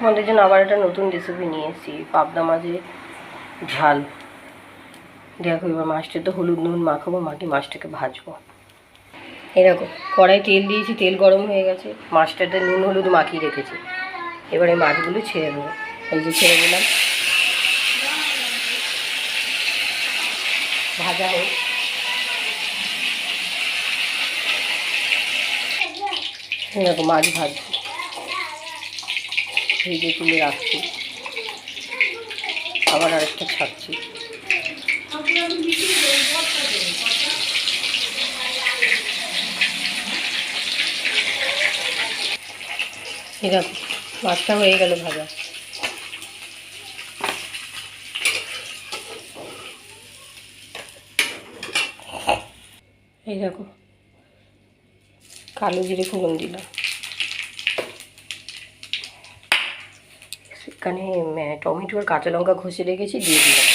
আমাদের জন্য আবার একটা নতুন রেসিপি নিয়ে এসেছি পাবদা মাছের ঝাল। দেখো, এবার মাছটা তো হলুদ নুন মাখাবো, মাটি মাছটাকে ভাজবো। এরকম কড়াই তেল দিয়েছি, তেল গরম হয়ে গেছে, মাছটাতে নুন, হলুদ মাখিয়ে রেখেছি। এবার এই মাছগুলো ছেড়ে দেবো। এই যে ছেড়ে দিলাম। ভাজা হোক। দেখো, মাছ ভাজছি ভেজে তুলে রাখছি। আবার আরেকটা ছাড়ছি। দেখো, মাছটা হয়ে গেল ভাজা। এই দেখো, কালো জিরে ফোড়ন দিলাম। উম, টমেটো আর কাঁচা লঙ্কা ঘষে রেখেছি দিয়ে দিলাম।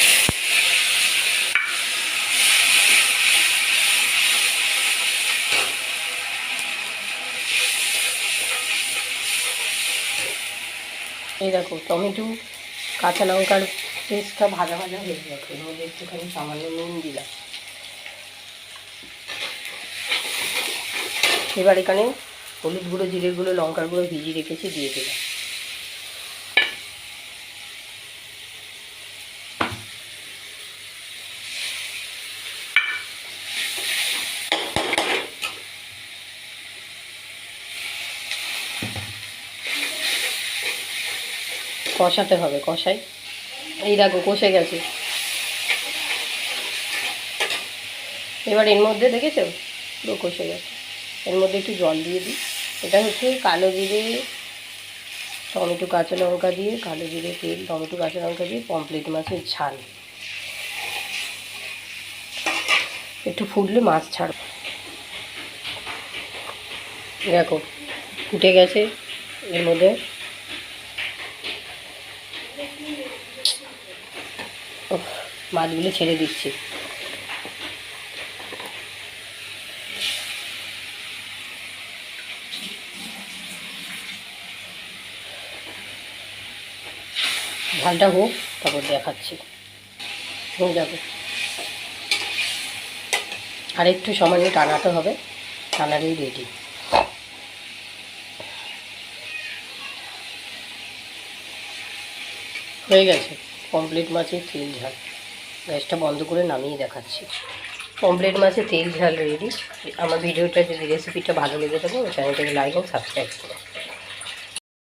এই দেখো টমেটো কাঁচা লঙ্কার পেস্টটা ভাজা ভাজা হয়ে গেছে মধ্যে একটুখানি সামান্য নুন দিলাম। এবার এখানে হলুদ গুঁড়ো জিরে গুঁড়ো লঙ্কার গুঁড়ো ভিজিয়ে রেখেছি দিয়ে দিলাম। কষাতে হবে, কষাই। এই দেখো, কষে গেছে। এবার এর মধ্যে দেখেছ? পুরো কষে গেছে। এর মধ্যে একটু জল দিয়ে দিই। এটা হচ্ছে কালো জিরে, টমেটো কাঁচা লঙ্কা দিয়ে, কালো জিরে তেল, টমেটো কাঁচা লঙ্কা দিয়ে পমপ্লেট মাছের ঝাল। একটু ফুটলে মাছ ছাড়ব। দেখো, ফুটে গেছে। এর মধ্যে মাছগুলো ছেড়ে দিচ্ছি। ঝালটা হোক, তারপর দেখাচ্ছি। হয়ে যাবে। আর একটু সামান্য টানাতে হবে, টানালেই রেডি হয়ে গেছে। কমপ্লিট মাছের তেল ঝাল। গ্যাসটা বন্ধ করে নামিয়ে দেখাচ্ছি। কমপ্লিট মাছে তেল ঝাল রেডি আমার ভিডিওটা যদি রেসিপিটা ভালো লেগে থাকে চ্যানেলটাকে লাইক এবং সাবস্ক্রাইব করো।